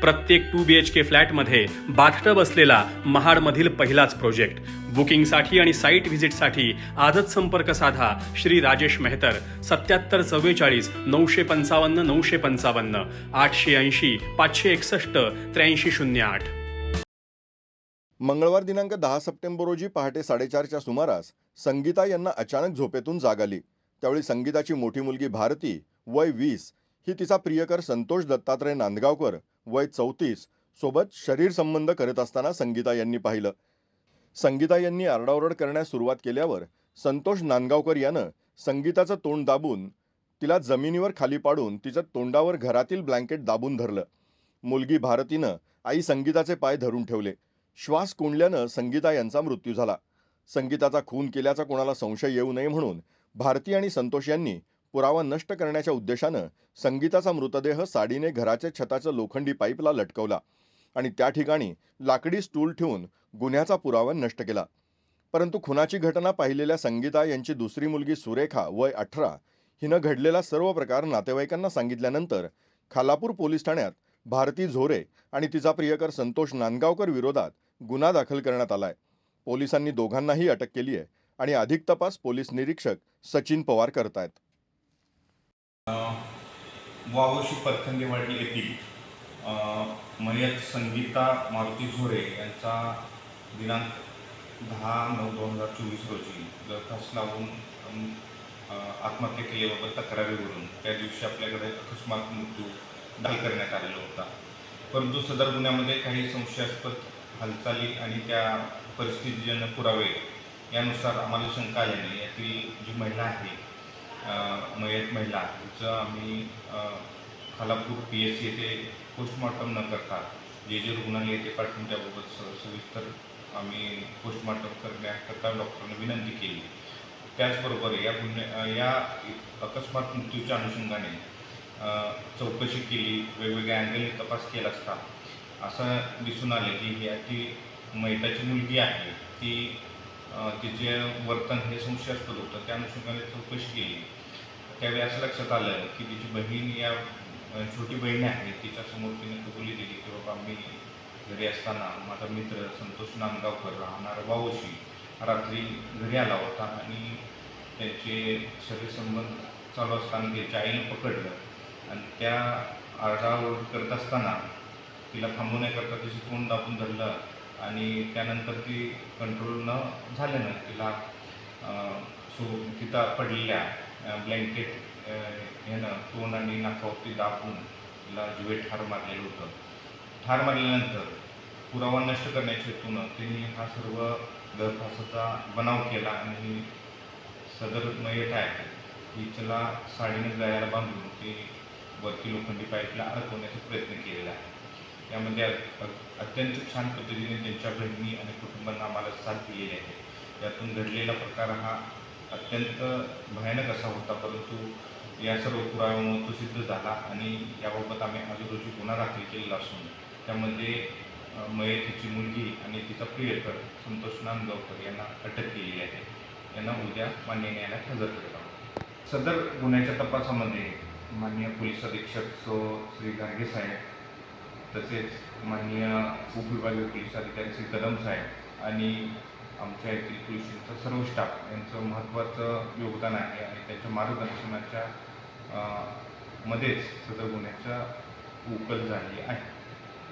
प्रत्येक to B H के फ्लॅटमध्ये bathtub असलेला महाडमधील पहिलाच प्रोजेक्ट. बुकिंगसाठी आणि साईट व्हिजिटसाठी आजच संपर्क साधा श्री राजेश मेहतर. सत्याहत्तर चव्वेचाळीस नऊशे पंचावन्न नऊशे पंचावन्न आठशे ऐंशी पाचशे एकसष्ट त्र्याऐंशी शून्य आठ. मंगळवार दिनांक दहा सप्टेंबर रोजी पहाटे साडेचारच्या सुमारास संगीता यांना अचानक झोपेतून जाग आली. त्यावेळी संगीताची मोठी मुलगी भारती वय वीस ही तिचा प्रियकर संतोष दत्तात्रय नांदगावकर वय चौतीस सोबत शरीर संबंध करत असताना संगीता यांनी पाहिलं. संगीता यांनी आरडाओरड करण्यास सुरुवात केल्यावर संतोष नांदगावकर यानं संगीताचं तोंड दाबून तिला जमिनीवर खाली पाडून तिच्या तोंडावर घरातील ब्लँकेट दाबून धरलं. मुलगी भारतीनं आई संगीताचे पाय धरून ठेवले. श्वास कोंडल्यानं संगीता यांचा मृत्यू झाला. संगीताचा खून केल्याचा कोणाला संशय येऊ नये म्हणून भारती आणि संतोष यांनी पुरावा नष्ट करण्याच्या उद्देशानं संगीताचा मृतदेह साडीने घराच्या छताच्या लोखंडी पाईपला लटकवला आणि त्या ठिकाणी लाकडी स्टूल ठेवून गुन्ह्याचा पुरावा नष्ट केला. परंतु खुनाची घटना पाहिलेल्या संगीता यांची दुसरी मुलगी सुरेखा वय अठरा हिनं घडलेला सर्व प्रकार नातेवाईकांना सांगितल्यानंतर खालापूर पोलीस ठाण्यात भारती झोरे आणि तिचा प्रियकर संतोष नांदगावकर विरोधात गुन्हा दाखल करण्यात आलाय. पोलिसांनी दोघांनाही अटक केली आहे आणि अधिक तपास पोलीस निरीक्षक सचिन पवार करतायत. वावशी पतखंडेवाडी येथील अ, मयत संगीता मारुती झोरे यांचा दिनांक दहा नऊ दोन हजार चोवीस रोजी. दरखास्त लावून आत्महत्या केल्याबाबत तक्रारीवरून त्या दिवशी आपल्याकडे अकस्मात मृत्यू दाखल करण्यात आलेला होता. परंतु सदर गुन्ह्यामध्ये काही संशयास्पद हालचाली आणि त्या परिस्थितीजन्य पुरावे यानुसार आम्हाला शंका आल्याने यातील जी महिला आहे मयत महिला तिचं आम्ही खालापूर पी एस सी येथे पोस्टमॉर्टम न करता जे जे रुग्णालय येथे पाठवून त्याबाबत स- सविस्तर आम्ही पोस्टमॉर्टम करण्याकरता डॉक्टरांना विनंती केली. त्याचबरोबर या गुन्हे या अकस्मात मृत्यूच्या अनुषंगाने चौकशी केली वेगवेगळ्या अँगलने तपास केला असता असं दिसून आलं की ह्या ती मैताची मुलगी आहे ती तिचे वर्तन हे संशयास्पद होतं त्या अनुषंगाने चौकशी केली. त्यावेळी असं लक्षात आलं की तिची बहीण या छोटी बहीण आहे तिच्यासमोर तिने कबुली दिली की बाबा मी घरी असताना माझा मित्र संतोष नांदगावकर राहणारा वावशी रात्री घरी आला होता आणि त्याचे शरीर संबंध चालू असताना त्याच्या आईने पकडलं आणि त्या आरडाओरड करत असताना तिला थांबवण्याकरता तिचे तोंड दाबून धरलं आणि त्यानंतर ती कंट्रोल न झाल्यानं तिला सो तिथं पडलेल्या ब्लँकेट ह्यानं तोंड आणि नाकावरती दाबून तिला जुवे ठार मारलेलं होतं. ठार मारल्यानंतर पुरावा नष्ट करण्याच्या हेतूनं त्यांनी हा सर्व दरफासाचा बनाव केला आणि सदर मयत आहे हिच्याला साडीने गळ्याला बांधून ते वरती लोखंडी पाईपला अडकवण्याचा प्रयत्न केलेला आहे. यामध्ये अत्यंत छान पद्धतीने त्यांच्या बहिणी आणि कुटुंबांना आम्हाला साथ दिलेली आहे. यातून घडलेला प्रकार हा अत्यंत भयानक असा होता परंतु या सर्व पुराव्यामुळे तो सिद्ध झाला आणि याबाबत आम्ही आजूबाजू गुन्हा दाखल केलेला असून त्यामध्ये अ, मयतीची मुलगी आणि तिचा प्रियकर संतोष नांदगावकर यांना अटक केलेली आहे. यांना उद्या मान्य न्यायालयात हजर करत आहोत सदर गुन्ह्याच्या तपासामध्ये माननीय पोलीस अधीक्षक सो श्री गाडगे साहेब तसेच माननीय उपविभागीय पोलीस अधिकारी श्री कदम साहेब आणि आमच्या येथील पोलिसांचा सर्व स्टाफ यांचं महत्त्वाचं योगदान आहे आणि त्यांच्या मार्गदर्शनाच्या मध्येच सदर गुन्ह्याचा उकल झाली आहे.